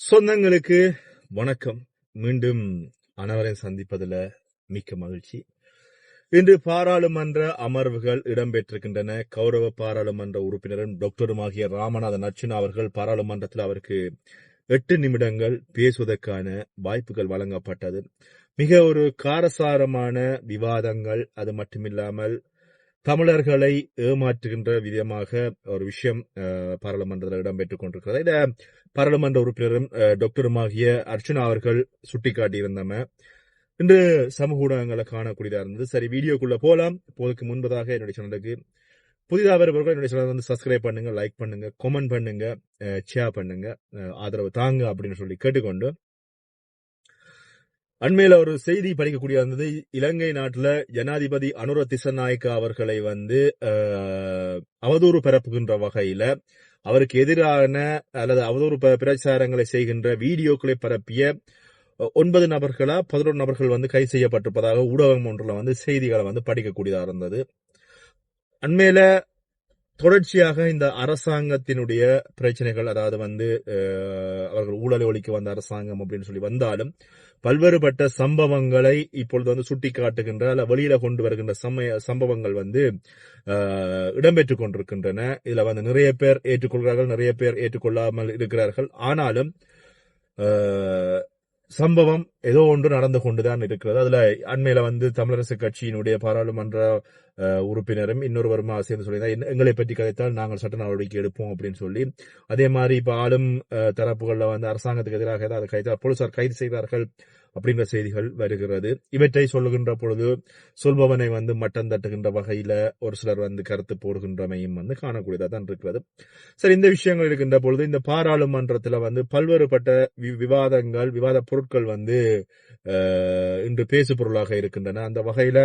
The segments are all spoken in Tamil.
சொந்தங்களுக்கு வணக்கம். மீண்டும் அனைவரையும் சந்திப்பதில் மிக்க மகிழ்ச்சி. இன்று பாராளுமன்ற அமர்வுகள் இடம்பெற்றிருக்கின்றன. கௌரவ பாராளுமன்ற உறுப்பினரும் டாக்டருமாகிய ராமநாதன் அர்ச்சுனா அவர்கள் பாராளுமன்றத்தில் அவருக்கு எட்டு நிமிடங்கள் பேசுவதற்கான வாய்ப்புகள் வழங்கப்பட்டது. மிக ஒரு காரசாரமான விவாதங்கள். அது மட்டுமில்லாமல் தமிழர்களை ஏமாற்றுகின்ற விதமாக ஒரு விஷயம் பாராளுமன்றத்தில் இடம்பெற்றுக் கொண்டிருக்கிறது. இதை பாராளுமன்ற உறுப்பினரும் டாக்டருமாகிய அர்ச்சனா அவர்கள் சுட்டிக்காட்டியிருந்தம இன்று சமூக ஊடகங்களை காணக்கூடியதாக இருந்தது. சரி வீடியோக்குள்ள போலாம். போதுக்கு முன்பதாக என்னுடைய சேனலுக்கு புதிதாக வருபவர்கள் என்னுடைய சேனல் வந்து சப்ஸ்கிரைப் பண்ணுங்க லைக் பண்ணுங்க கமெண்ட் பண்ணுங்க ஷேர் பண்ணுங்க ஆதரவு தாங்க அப்படின்னு சொல்லி கேட்டுக்கொண்டு அண்மையில் ஒரு செய்தி படிக்கக்கூடிய இருந்தது இலங்கை நாட்டில் ஜனாதிபதி அனுர திசநாயக்க அவர்களை வந்து அவதூறு பரப்புகின்ற வகையில அவருக்கு எதிரான அல்லது அவதூறு பிரச்சாரங்களை செய்கின்ற வீடியோக்களை பரப்பிய ஒன்பது நபர்களா பதினொரு நபர்கள் வந்து கைது செய்யப்பட்டிருப்பதாக ஊடகம் ஒன்றில் வந்து செய்திகளை வந்து படிக்கக்கூடியதாக இருந்தது. அண்மையில தொடர்ச்சியாக இந்த அரசாங்கத்தினுடைய பிரச்சனைகள் அதாவது வந்து அவர்கள் ஊழலை ஒழிக்க வந்த அரசாங்கம் அப்படின்னு சொல்லி வந்தாலும் பல்வேறுபட்ட சம்பவங்களை இப்பொழுது வந்து சுட்டிக்காட்டுகின்ற அல்ல வெளியில கொண்டு வருகின்ற சமய சம்பவங்கள் வந்து இடம்பெற்றுக் கொண்டிருக்கின்றன. இதுல வந்து நிறைய பேர் ஏற்றுக்கொள்கிறார்கள் நிறைய பேர் ஏற்றுக்கொள்ளாமல் இருக்கிறார்கள். ஆனாலும் சம்பவம் ஏதோ ஒன்று நடந்து கொண்டுதான் இருக்கிறது. அதுல அண்மையில வந்து தமிழரசு கட்சியினுடைய பாராளுமன்ற உறுப்பினரும் இன்னொருவருமா சேர்ந்து சொல்லியிருந்தா எங்களை பற்றி கதைத்தால் நாங்கள் சட்ட நடவடிக்கை எடுப்போம் அப்படின்னு சொல்லி. அதே மாதிரி இப்ப ஆளும் தரப்புகள்ல வந்து அரசாங்கத்துக்கு எதிராக ஏதாவது கைதால் போலீசார் கைது செய்தார்கள். அப்படின்ற செய்திகள் வருகிறது. இவற்றை சொல்லுகின்ற பொழுது சொல்பவனை வந்து மட்டம் தட்டுகின்ற வகையில ஒரு சிலர் வந்து கருத்து போடுகின்றமையும் வந்து காணக்கூடியதாக தான் இருக்கிறது. சரி இந்த விஷயங்கள் இருக்கின்ற பொழுது இந்த பாராளுமன்றத்துல வந்து பல்வேறுபட்ட வி- விவாதங்கள் விவாத பொருட்கள் வந்து இன்று பேசு பொருளாக இருக்கின்றன. அந்த வகையில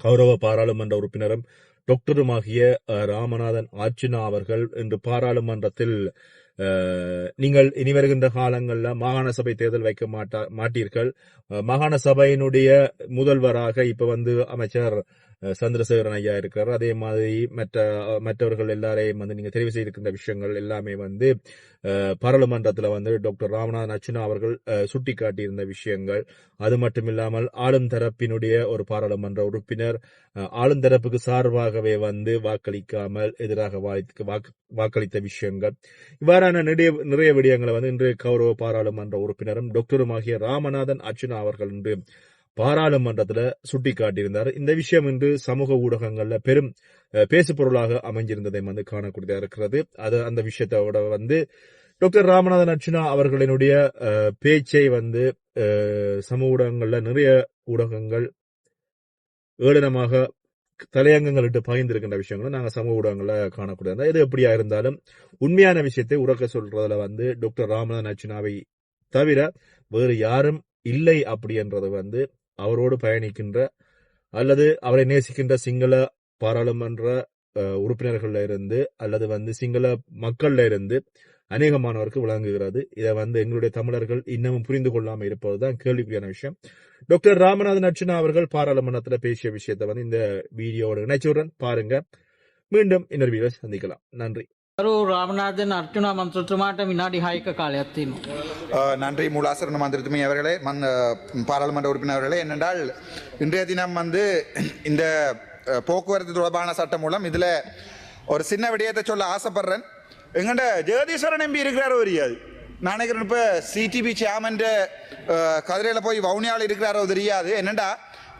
கௌரவ பாராளுமன்ற உறுப்பினரும் டாக்டருமாகிய ராமநாதன் ஆர்ச்சினா அவர்கள் இன்று பாராளுமன்றத்தில் நீங்கள் இனி வருகின்ற காலங்களில் மாகாண சபை தேர்தல் வைக்க மாட்டா மாட்டீர்கள். மாகாண சபையினுடைய முதல்வராக இப்ப வந்து அமைச்சர் சந்திரசேகரன் ஐயா இருக்கிறார். அதே மாதிரி மற்ற மற்றவர்கள் எல்லாரையும் வந்து நீங்க தெரிவு செய்திருக்கின்ற விஷயங்கள் எல்லாமே வந்து பாராளுமன்றத்தில் பாராளுமன்றத்துல வந்து டாக்டர் ராமநாதன் அச்சுனா அவர்கள் சுட்டி காட்டியிருந்த விஷயங்கள். அது மட்டுமில்லாமல் ஆளும் தரப்பினுடைய ஒரு பாராளுமன்ற உறுப்பினர் ஆளும் தரப்புக்கு சார்பாகவே வந்து வாக்களிக்காமல் எதிராக வாக்களித்த விஷயங்கள். இவ்வாறான நிறைய நிறைய விடயங்களை வந்து இன்று கௌரவ பாராளுமன்ற உறுப்பினரும் டாக்டருமாகிய ராமநாதன் அர்ச்சுனா அவர்கள் இன்று பாராளுமன்றத்துல சுட்டிக்காட்டியிருந்தார். இந்த விஷயம் இன்று சமூக ஊடகங்களில் பெரும் பேசுபொருளாக அமைஞ்சிருந்ததை வந்து காணக்கூடியதாக இருக்கிறது. அது அந்த விஷயத்தோட வந்து டாக்டர் ராமநாதன் அர்ச்சுனா அவர்களினுடைய பேச்சை வந்து சமூக ஊடகங்களில் நிறைய ஊடகங்கள் ஏளனமாக தலையங்கங்கள் இட்டு பகிர்ந்திருக்கின்ற விஷயங்களை நாங்க சமூக ஊடகங்கள்ல காணக்கூடியது எது எப்படியா இருந்தாலும் உண்மையான விஷயத்தை உறக்க சொல்றதுல வந்து டாக்டர் ராமநாதன் அர்ச்சுனாவை தவிர வேறு யாரும் இல்லை அப்படி என்றது வந்து அவரோடு பயணிக்கின்ற அல்லது அவரை நேசிக்கின்ற சிங்கள பாராளுமன்ற அஹ், உறுப்பினர்கள்ல இருந்து அல்லது வந்து சிங்கள மக்கள்ல இருந்து அநேகமானவருக்கு விளங்குகிறது. இதை வந்து எங்களுடைய தமிழர்கள் இன்னமும் புரிந்து கொள்ளாம இருப்பதுதான் கேள்விக்குரியான விஷயம். டாக்டர் ராமநாதன் அர்ச்சனா அவர்கள் பாராளுமன்றத்தில் பேசிய விஷயத்தை வந்து இந்த வீடியோவோட இணைச்சுடன் பாருங்க. மீண்டும் இன்னொரு வீடியோ சந்திக்கலாம். நன்றி. ராமநாதன் அர்ஜுனா மந்திரத்துமாட்ட வினாடி ஹாய்க்க காலையத்தின் நன்றி மூலாசரண மந்திரத்துமி அவர்களே மந் பாராளுமன்ற உறுப்பினர்களே என்னென்றால் இன்றைய தினம் வந்து இந்த போக்குவரத்து தொடர்பான சட்டம் மூலம் இதில் ஒரு சின்ன விடயத்தை சொல்ல ஆசைப்படுறேன் எங்கண்ட ஜெகதீஸ்வரன் எம்பி இருக்கிறாரோ தெரியாது நான் நினைக்கிறேன் இப்போ சிடிபி சேமன்ற கதிரையில் போய் வவுனியாவில் இருக்கிறாரோ தெரியாது என்னெண்டா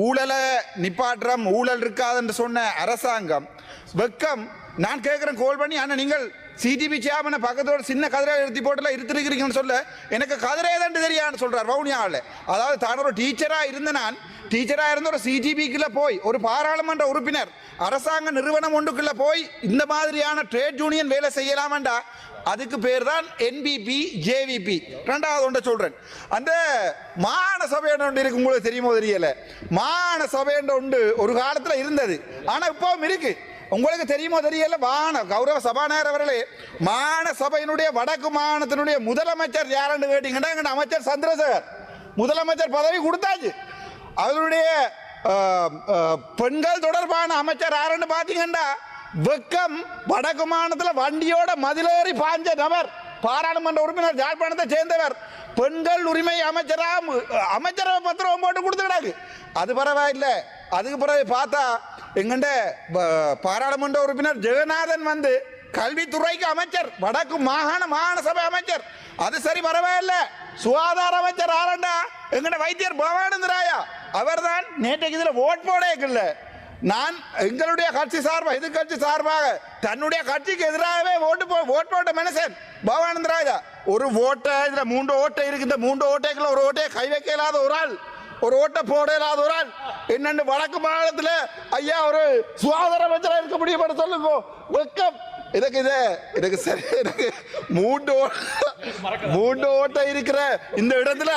ஊழலை நிப்பாற்றம் ஊழல் இருக்காதுன்னு சொன்ன அரசாங்கம் வெக்கம் நான் கேட்குறேன் கோல் பண்ணி ஆனால் நீங்கள் சிடிபி சேர்மனை பக்கத்தோட சின்ன கதிரை எழுத்தி போட்டுல இருத்திருக்கிறீங்கன்னு சொல்ல எனக்கு கதிரை தான் தெரியான்னு சொல்கிறார் வவுனியாவில் அதாவது தான் ஒரு டீச்சராக இருந்த நான் டீச்சராக இருந்த ஒரு சிடிபிக்குள்ளே போய் ஒரு பாராளுமன்ற உறுப்பினர் அரசாங்க நிறுவனம் ஒன்றுக்குள்ளே போய் இந்த மாதிரியான ட்ரேட் யூனியன் வேலை செய்யலாமண்டா? அதுக்கு பேர் தான் என்பிபி ஜேவிபி ரெண்டாவது ஒன்றை சொல்கிறேன் அந்த மாகாண சபை ஒன்று இருக்கு உங்களுக்கு தெரியுமோ தெரியலை. மாகாண சபை ஒன்று ஒரு காலத்தில் இருந்தது. ஆனால் இப்போவும் இருக்குது உங்களுக்கு தெரியுமோ தெரியல? வான கௌரவ சபாநாயகர் அவர்களே மாநில சபையினுடைய வடக்கு மாநிலத்தினுடைய முதலமைச்சர் யாருன்னு கேட்டீங்கன்னா அமைச்சர் சந்திரசேகர். முதலமைச்சர் பதவி கொடுத்தாச்சு. அவருடைய பெண்கள் தொடர்பான அமைச்சர் யாருன்னு பார்த்தீங்கன்னா வெக்கம் வடக்கு மாநிலத்தில் வண்டியோட மதிலேறி பாஞ்ச நபர். பாராளுமன்ற உறுப்பினர் ஜாழ்ப்பாணத்தை சேர்ந்தவர். பெண்கள் உரிமை அமைச்சரா அமைச்சரவை பத்திரம் போட்டு கொடுத்துக்கிறாங்க அது பரவாயில்லை. அதுக்கு பிறகு பார்த்தா எங்கண்ட ப- பாராளுமன்ற உறுப்பினர் ஜெகநாதன் வந்து கல்வித்துறைக்கு அமைச்சர் வடக்கு மாகாண மாகாண சபை அமைச்சர். அது சரி பரவாயில்ல. சுகாதார அமைச்சர் ஆரண்டா எங்கட வைத்தியர் பவானந்தராயா. அவர்தான் நேற்றைக்கு இதில் ஓட் போடே நான் எங்களுடைய கட்சி சார்பாக எதிர்கட்சி சார்பாக தன்னுடைய கட்சிக்கு எதிராகவே ஓட்டு போ ஓட் போட்ட மனுஷன் பவானந்த ராஜா ஒரு ஓட்டை இதில் மூன்று ஓட்டை இருக்கு. இந்த மூன்று ஓட்டைக்குள்ள ஒரு ஓட்டையை கை வைக்க இல்லாத ஒரு ஆள் ஒரு ஓட்டை போட இல்லாத ஒரு ஆள். என்னென்னு வடக்கு மாநிலத்தில் ஐயா ஒரு சுகாதார அமைச்சராக இருக்க முடியும் சொல்லுங்க. வெக்கம். எனக்கு இது எனக்கு சரி எனக்கு மூன்று ஓ- மூன்று இருக்கிற இந்த இடத்துல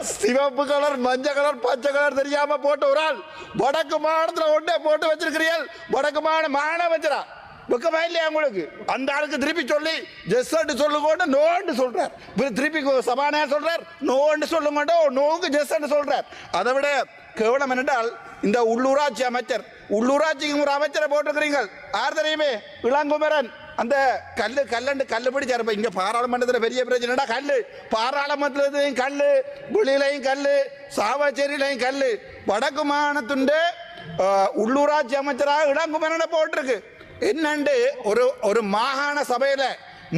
சிவப்பு கலர் மஞ்சள் கலர் பச்சை கலர் தெரியாம போட்டு ஒரு ஆள் வடக்கு மாநிலத்தில் ஒன்றே போட்டு வச்சிருக்கிறீர்கள். வடக்கு மாநில மாகாண வச்சிடா வெக்கமா இல்லையா உங்களுக்கு? அந்த ஆளுக்கு திருப்பி சொல்லி ஜெஸ்ட் சொல்லுங்க நோன்னு சொல்றார். இவர் திருப்பி சபாநாயகர் சொல்றார். நோன்னு சொல்லுங்க நோவுக்கு ஜெஸ்ட் சொல்றார். அதை விட கேவலம் என்னென்றால் இந்த உள்ளூராட்சி அமைச்சர் உள்ளூராட்சிக்கு ஒரு அமைச்சரை போட்டிருக்கிறீங்க யார் தெரியுமே? இளங்குமரன் அந்த கல்லு கல்லண்டு கல்லு பிடிச்சார் இப்போ இங்கே பாராளுமன்றத்தில் பெரிய பிரச்சனைடா கல் பாராளுமன்றத்துலையும் கல் புலிலையும் கல் சாவச்சேரியிலையும் கல் வடக்கு மாகாணத்துண்டு உள்ளூராட்சி அமைச்சராக இளங்குமரனை போட்டிருக்கு. என்னண்டு? ஒரு ஒரு மாகாண சபையில்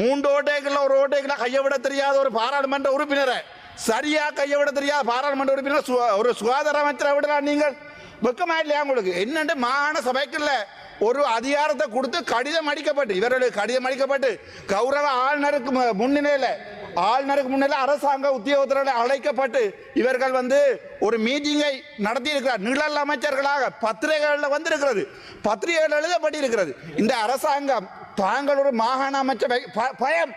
மூன்று ஓட்டைகளில் ஒரு ஓட்டைகளில் கையை விட தெரியாத ஒரு பாராளுமன்ற உறுப்பினரை சரியா கைய விட தெரியாத பாராளுமன்ற உறுப்பினர் ஒரு சுகாதார அமைச்சரை விடலாம் நீங்கள்? வெக்கமா இல்லையா உங்களுக்கு? என்னென்று மாகாண சபைக்குள்ள ஒரு அதிகாரத்தை கொடுத்து கடிதம் அடிக்கப்பட்டு இவர்களுக்கு கடிதம் அடிக்கப்பட்டு கௌரவ ஆளுநருக்கு முன்னிலையில் ஆளுநருக்கு முன்னிலை அரசாங்க உத்தியோகத்தர்கள் அழைக்கப்பட்டு இவர்கள் வந்து ஒரு மீட்டிங்கை நடத்தி இருக்கிறார் நிழல் அமைச்சர்களாக பத்திரிகைகளில் வந்திருக்கிறது. பத்திரிகைகள் எழுதப்பட்டிருக்கிறது. இந்த அரசாங்கம் தாங்கள் ஒரு மாகாண அமைச்சர் ப- பயம்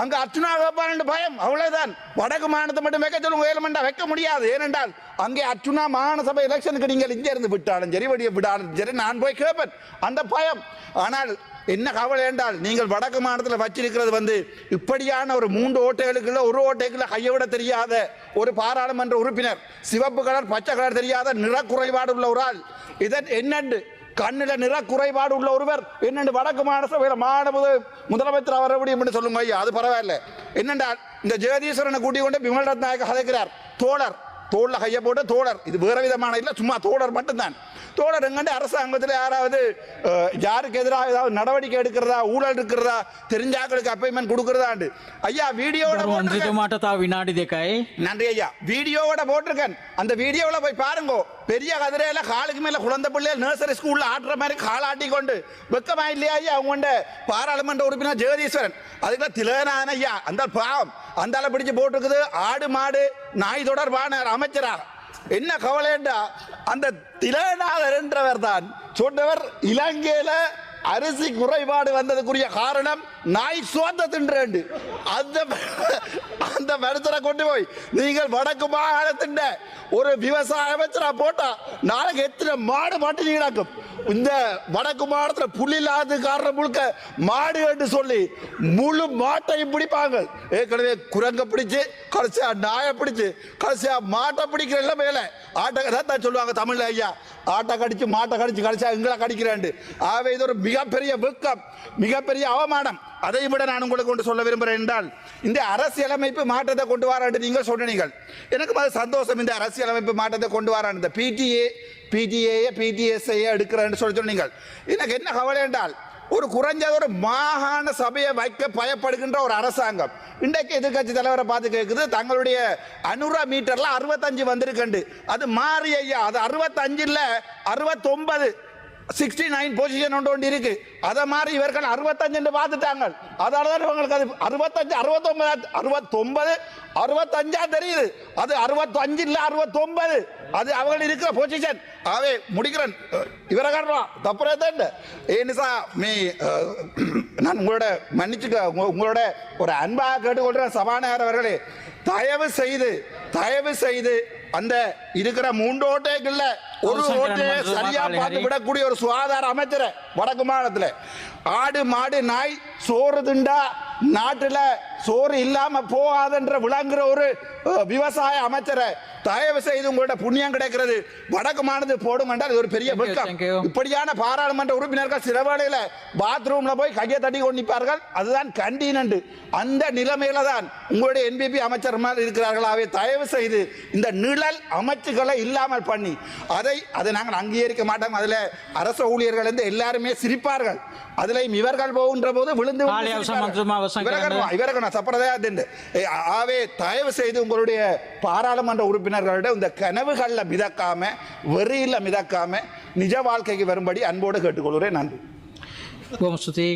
அங்க அர்ச்சுனா வைப்பான் பயம் அவ்வளவுதான். வடக்கு மாநிலத்தை மட்டும் வைக்க சொல்லுங்க ஏழுமண்டா வைக்க முடியாது. ஏனென்றால் அங்கே அர்ச்சுனா மாகாண சபை எலெக்ஷனுக்கு நீங்கள் இங்கே இருந்து விட்டாலும் சரி வடிய விடாலும் சரி நான் போய் கேட்பேன் அந்த பயம். ஆனால் என்ன கவலை என்றால் நீங்கள் வடக்கு மாநிலத்தில் வச்சிருக்கிறது வந்து இப்படியான ஒரு மூன்று ஓட்டைகளுக்குள்ள ஒரு ஓட்டைக்குள்ள கையை விட தெரியாத ஒரு பாராளுமன்ற உறுப்பினர் சிவப்பு கலர் பச்சை கலர் தெரியாத நிறக்குறைபாடு உள்ள ஒரு ஆள். இதன் என்னண்டு? கண்ணில நிற குறைபாடு உள்ள ஒருவர் என்னென்று வடக்கு மாநில சபையில் முதலமைச்சர் வர முடியும் என்று சொல்லுங்க ஐயா அது பரவாயில்ல. என்னென்றால் இந்த ஜெகதீஸ்வரனை கூட்டிக் கொண்டு விமல் ரத்நாயக்க தோழர் தோளில் கையை போட்ட தோழர். இது வேற விதமான இல்லை சும்மா தோழர் மட்டும்தான். தோழர் எங்கண்டு அரசாங்கத்தில் யாராவது யாருக்கு எதிராக ஏதாவது நடவடிக்கை எடுக்கிறதா ஊழல் இருக்கிறதா தெரிஞ்சாக்களுக்கு அப்பாயின்மெண்ட் கொடுக்கறதாண்டு. ஐயா வீடியோட மாட்டதா வினாடி தேக்காய். நன்றி ஐயா. வீடியோவோட போட்டிருக்கேன். அந்த வீடியோவில் போய் பாருங்கோ. பெரிய கதிரையில காலுக்கு மேல குழந்தை பிள்ளைய நர்சரி ஸ்கூல்ல ஆட்டுற மாதிரி கால் ஆட்டி கொண்டு வெக்கமா இல்லையா ஐயா அவங்க கொண்ட பாராளுமன்ற உறுப்பினர் ஜெகதீஸ்வரன். அதுக்குள்ள திலகனான ஐயா. அந்த பாவம். அந்த பிடிச்சு போட்டிருக்குது. ஆடு மாடு நாய் தொடர்பான அமைச்சரா? என்ன கவலைண்டா? அந்த திலநாதர் என்றவர் தான். சொன்னவர் இலங்கையில அரிசி குறைபாடு வந்ததுக்குரிய காரணம் நாய் சோத்த தின்றேண்டு. அந்த அந்த மனுஷனை கொண்டு போய் நீங்கள் வடக்கு மாகாணத்தின் ஒரு விவசாய அமைச்சரா போட்டா நாளைக்கு எத்தனை மாடு மாட்டு நீடாக்கும்? இந்த வடக்கு மாநிலத்தில் புள்ளி இல்லாத காரணம் முழுக்க மாடு என்று சொல்லி முழு மாட்டையும் பிடிப்பாங்க. ஏற்கனவே குரங்க பிடிச்சு கடைசியா நாயை பிடிச்சு கடைசியா மாட்டை பிடிக்கிற எல்லாம் மேல ஆட்டை தான் சொல்லுவாங்க தமிழ்ல ஐயா ஆட்டை கடிச்சு மாட்டை கடிச்சு கடைசியா எங்களை கடிக்கிறேன் ஆகவே இது ஒரு மிகப்பெரிய வெக்கம் மிகப்பெரிய அவமானம். அதை விட நான் உங்களுக்கு கொண்டு சொல்ல விரும்புகிறேன் என்றால் இந்த அரசியலமைப்பு மாற்றத்தை கொண்டு வரான்னு நீங்கள் சொன்னீங்கள் எனக்கு அது சந்தோஷம் இந்த அரசியலமைப்பு மாற்றத்தை கொண்டு வரான். இந்த பிடிஏ பிடிஏ பிடிஎஸ்ஐ எடுக்கிறேன்னு சொல்லி சொன்னீங்கள் எனக்கு என்ன கவலை என்றால் ஒரு குறைஞ்ச ஒரு மாகாண சபையை வைக்க பயப்படுகின்ற ஒரு அரசாங்கம். இன்றைக்கு எதிர்க்கட்சி தலைவரை பார்த்து கேட்குது தங்களுடைய அனுரா மீட்டரில் அறுபத்தஞ்சு வந்திருக்கண்டு. அது மாறி ஐயா அது அறுபத்தஞ்சில் அறுபத்தொன்பது. சிக்ஸ்டி நைன் பொசிஷன் ஒன்று ஒன்று இருக்கு அதை மாதிரி இவர்கள் அறுபத்தஞ்சு பார்த்துட்டாங்க. அதனால தான் இவங்களுக்கு அது அறுபத்தஞ்சு அறுபத்தொன்பது அறுபத்தொன்பது அறுபத்தஞ்சா தெரியுது. அது அறுபத்தஞ்சு இல்லை அறுபத்தொன்பது. அது அவங்க இருக்கிற பொசிஷன் ஆவே முடிக்கிறேன். இவரை காட்டுறோம் தப்புறே தான் ஏன்னு மீ நான் உங்களோட மன்னிச்சுக்க உங்களோட ஒரு அன்பாக கேட்டுக்கொள்கிறேன் சபாநாயகர் அவர்களே. தயவு செய்து தயவு செய்து அந்த இருக்கிற மூன்று ஓட்டைகள்ல ஒரு ஓட்டையை சரியா பார்த்து. விடக்கூடிய ஒரு சுகாதார அமைச்சரை வடக்கு மாநிலத்துல ஆடு மாடு நாய் சோறு திண்டா நாட்டுல சோறு இல்லாம போகாதுன்ற விளங்குற ஒரு விவசாய அமைச்சரை தயவு செய்து உங்களோட புண்ணியம் கிடைக்கிறது. வடக்கு மாநிலத்து போடும் என்றால் இது ஒரு பெரிய வெட்கம். இப்படியான பாராளுமன்ற உறுப்பினர்கள் சில வேளையில பாத்ரூம்ல போய் கையை தட்டி கொண்டு நிற்பார்கள். அதுதான் கண்டீனண்டு அந்த நிலைமையில தான் உங்களுடைய என்பிபி அமைச்சர் மாதிரி இருக்கிறார்களாவே. தயவு செய்து இந்த நிழல் அமைச்சுகளை இல்லாமல் பண்ணி அதை அதை நாங்கள் அங்கீகரிக்க மாட்டோம். அதுல அரசு ஊழியர்கள் இருந்து எல்லாருமே சிரிப்பார்கள். அதிலையும் இவர்கள் போகின்ற போது விழுந்து இவர்கள் சம்பிரதாயத்தின் ஆவே தயவு செய்து உங்களுடைய பாராளுமன்ற உறுப்பினர்களிடம் இந்த கனவுகளில் மிதக்காமல் வெறியில் மிதக்காமல் நிஜ வாழ்க்கைக்கு வரும்படி அன்போடு கேட்டுக்கொள்கிறேன். நன்றி. ஓம் ஸ்ருதி.